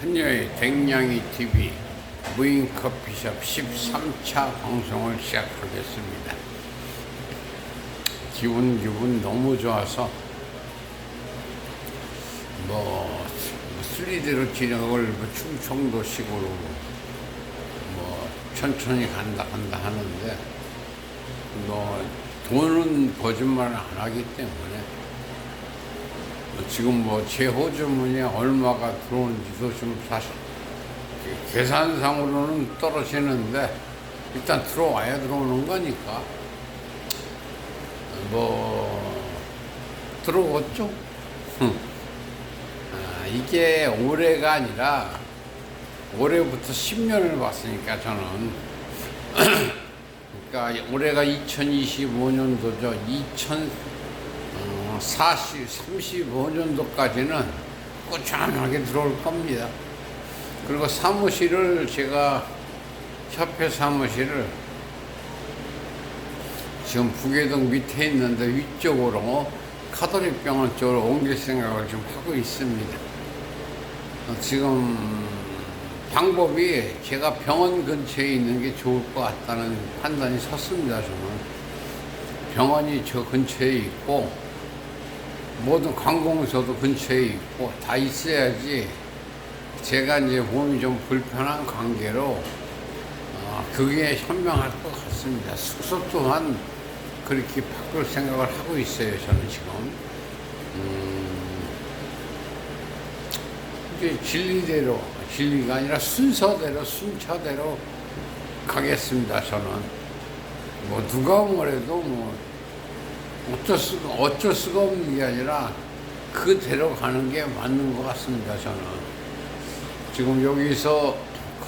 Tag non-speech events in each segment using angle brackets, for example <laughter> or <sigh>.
한여의 댕냥이 TV 무인 커피숍 13차 방송을 시작하겠습니다. 기분 기분 너무 좋아서 뭐 순리대로 진행을 뭐 충청도식으로 뭐 천천히 간다 간다 하는데 뭐 돈은 거짓말을 안 하기 때문에 지금 뭐제 호주문이 얼마가 들어오는지도 좀 사실 계산상으로는 떨어지는데 일단 들어와야 들어오는 거니까 뭐 들어오겠죠. 아, 이게 올해가 아니라 올해부터 10년을 봤으니까 저는 <clears throat> 그러니까 올해가 2025년도죠. 2000 어, 40, 35년도까지는 꾸준하게 들어올 겁니다. 그리고 사무실을 제가 협회 사무실을 지금 부계동 밑에 있는데 위쪽으로 카톨릭 병원 쪽으로 옮길 생각을 좀 하고 있습니다. 어, 지금 방법이 제가 병원 근처에 있는 게 좋을 것 같다는 판단이 섰습니다, 저는. 병원이 저 근처에 있고 모든 관공서도 근처에 있고 다 있어야지 제가 이제 몸이 좀 불편한 관계로 어, 그게 현명할 것 같습니다. 숙소 또한 그렇게 바꿀 생각을 하고 있어요. 저는 지금 음, 이제 진리대로 진리가 아니라 순서대로 순차대로 가겠습니다. 저는 뭐 누가 뭐래도 뭐 어쩔 수가 어쩔 수가 없는 게 아니라 그대로 가는 게 맞는 것 같습니다. 저는 지금 여기서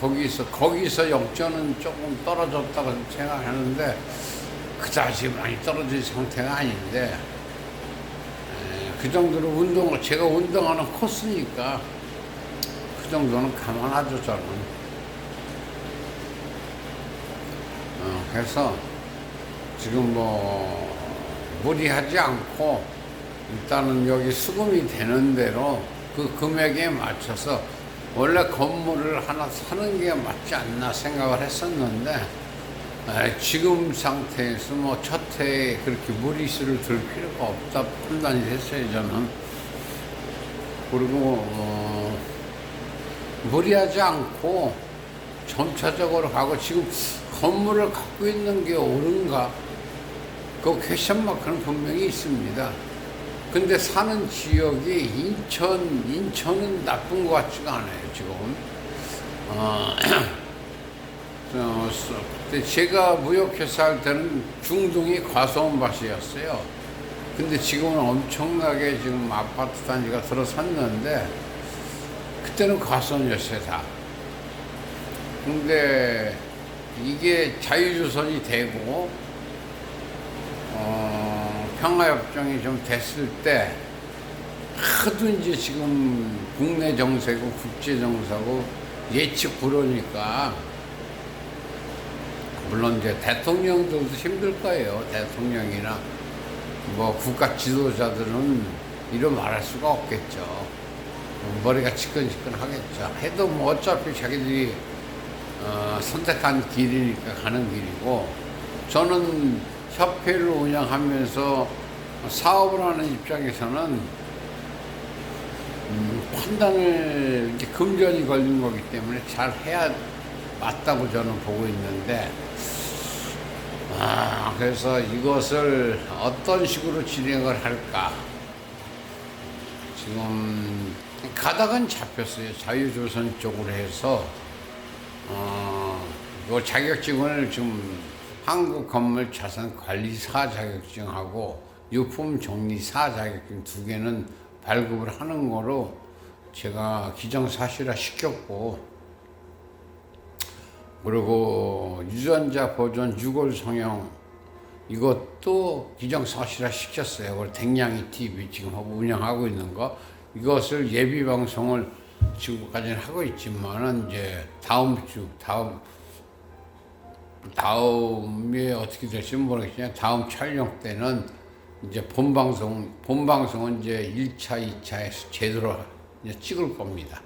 거기서 거기서 역전은 조금 떨어졌다고 생각하는데 그다지 많이 떨어진 상태가 아닌데 에, 그 정도로 운동을 제가 운동하는 코스니까 그 정도는 감안하죠 저는. 어, 그래서 지금 뭐 무리하지 않고 일단은 여기 수금이 되는 대로 그 금액에 맞춰서 원래 건물을 하나 사는 게 맞지 않나 생각을 했었는데 에, 지금 상태에서 뭐 첫 해에 그렇게 무리수를 들 필요가 없다 판단이 됐어요 저는. 그리고 어, 무리하지 않고 점차적으로 가고 지금 건물을 갖고 있는 게 옳은가 그 퀘션 마크는 분명히 있습니다. 근데 사는 지역이 인천, 인천은 나쁜 것 같지가 않아요, 지금. 어, <clears throat> 어, 제가 무역회사 할 때는 중동이 과수원밭이었어요. 근데 지금은 엄청나게 지금 아파트 단지가 들어섰는데, 그때는 과수원이었어요, 다. 근데 이게 자유조선이 되고, 어, 평화협정이 좀 됐을 때 이제 지금 국내 정세고 국제 정세고 예측 불허니까 물론 이제 대통령들도 힘들 거예요. 대통령이나 뭐 국가 지도자들은 이러 말할 수가 없겠죠. 머리가 지끈지끈 하겠죠. 해도 뭐 어차피 자기들이 어, 선택한 길이니까 가는 길이고 저는 협회를 운영하면서 사업을 하는 입장에서는 음, 판단을 이렇게 금전이 걸린 거기 때문에 잘 해야 맞다고 저는 보고 있는데 아 그래서 이것을 어떤 식으로 진행을 할까? 지금 가닥은 잡혔어요. 자유조선 쪽으로 해서 어, 요 자격증을 지금 한국 건물 자산 관리사 자격증하고 유품 정리사 자격증 두 개는 발급을 하는 거로 제가 기정사실화 시켰고 그리고 유전자 보존 유골 성형 이것도 기정사실화 시켰어요. 그걸 댕냥이 TV 지금 하고 운영하고 있는 거 이것을 예비 방송을 지금까지는 하고 있지만은 이제 다음 주 다음 다음에 어떻게 될지 모르겠지만 다음 촬영 때는 이제 본방송 본방송은 이제 1차, 2차에서 제대로 이제 찍을 겁니다.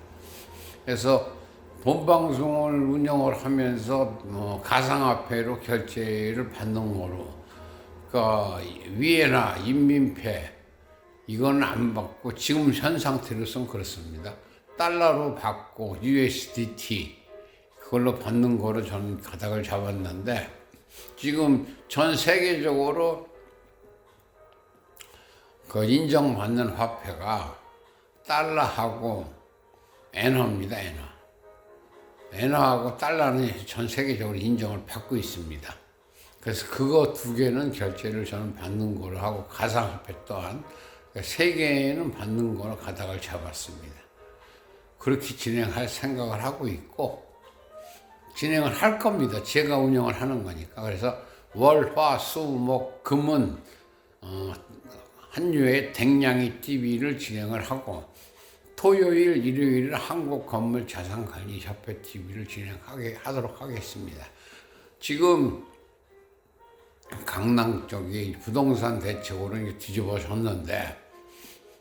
그래서 본방송을 운영을 하면서 뭐 가상화폐로 결제를 받는 거로 그러니까 위에나 인민폐 이건 안 받고 지금 현 상태로선 그렇습니다. 달러로 받고 USDT 그걸로 받는 거로 저는 가닥을 잡았는데 지금 전 세계적으로 그 인정받는 화폐가 달러하고 엔화입니다, 엔화. 엔화하고 달러는 전 세계적으로 인정을 받고 있습니다. 그래서 그거 두 개는 결제를 저는 받는 거로 하고 가상화폐 또한 세 개는 받는 거로 가닥을 잡았습니다. 그렇게 진행할 생각을 하고 있고 진행을 할 겁니다. 제가 운영을 하는 거니까. 그래서 월, 화, 수, 목, 금은 어, 한유의 댕냥이 TV를 진행을 하고 토요일, 일요일 한국 건물 자산관리 협회 TV를 진행하게 하도록 하겠습니다. 지금 강남 쪽이 부동산 대책으로 뒤집어졌는데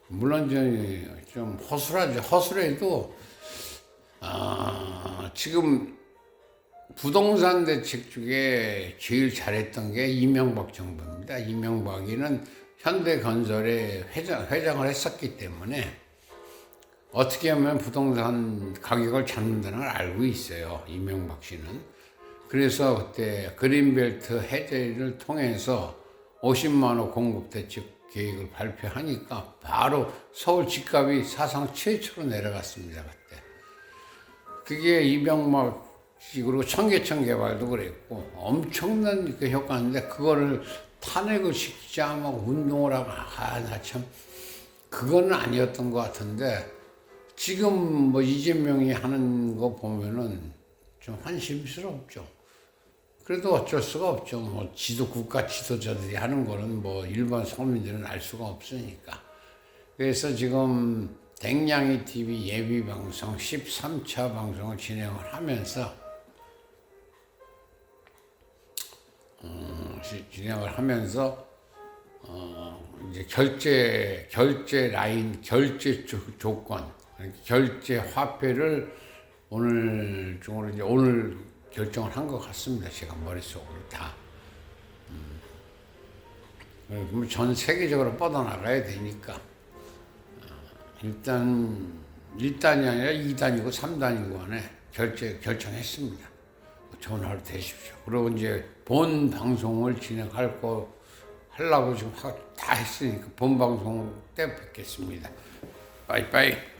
물론 좀, 좀 허술하죠. 허술해도 아, 지금 부동산 대책 중에 제일 잘했던 게 이명박 정부입니다. 이명박이는 현대건설에 회장, 회장을 했었기 때문에 어떻게 하면 부동산 가격을 잡는다는 걸 알고 있어요. 이명박 씨는. 그래서 그때 그린벨트 해제를 통해서 50만 호 공급 대책 계획을 발표하니까 바로 서울 집값이 사상 최초로 내려갔습니다. 그때. 그게 이명박 식으로 청계천 개발도 그랬고 엄청난 그 효과인데 그거를 탄핵을 시키자 막 운동을 하고 아나 참 그거는 아니었던 것 같은데 지금 뭐 이재명이 하는 거 보면은 좀 한심스럽죠. 그래도 어쩔 수가 없죠. 뭐 지도 국가 지도자들이 하는 거는 뭐 일반 서민들은 알 수가 없으니까. 그래서 지금 댕냥이 TV 예비 방송 13차 방송을 진행을 하면서 진행을 하면서 어, 이제 결제 결제 라인 결제 조, 조건 결제 화폐를 오늘 중으로 이제 오늘 결정을 한 것 같습니다. 제가 머릿속으로 다. 음. 그럼 전 세계적으로 뻗어나가야 되니까 어, 일단 1단이 아니라 2단이고 3단이고 안에 결제 결정했습니다. 하루 되십시오. 그리고 이제 본 방송을 진행할 거 하려고 지금 하- 다 했으니까 본 방송 때 뵙겠습니다. 빠이빠이.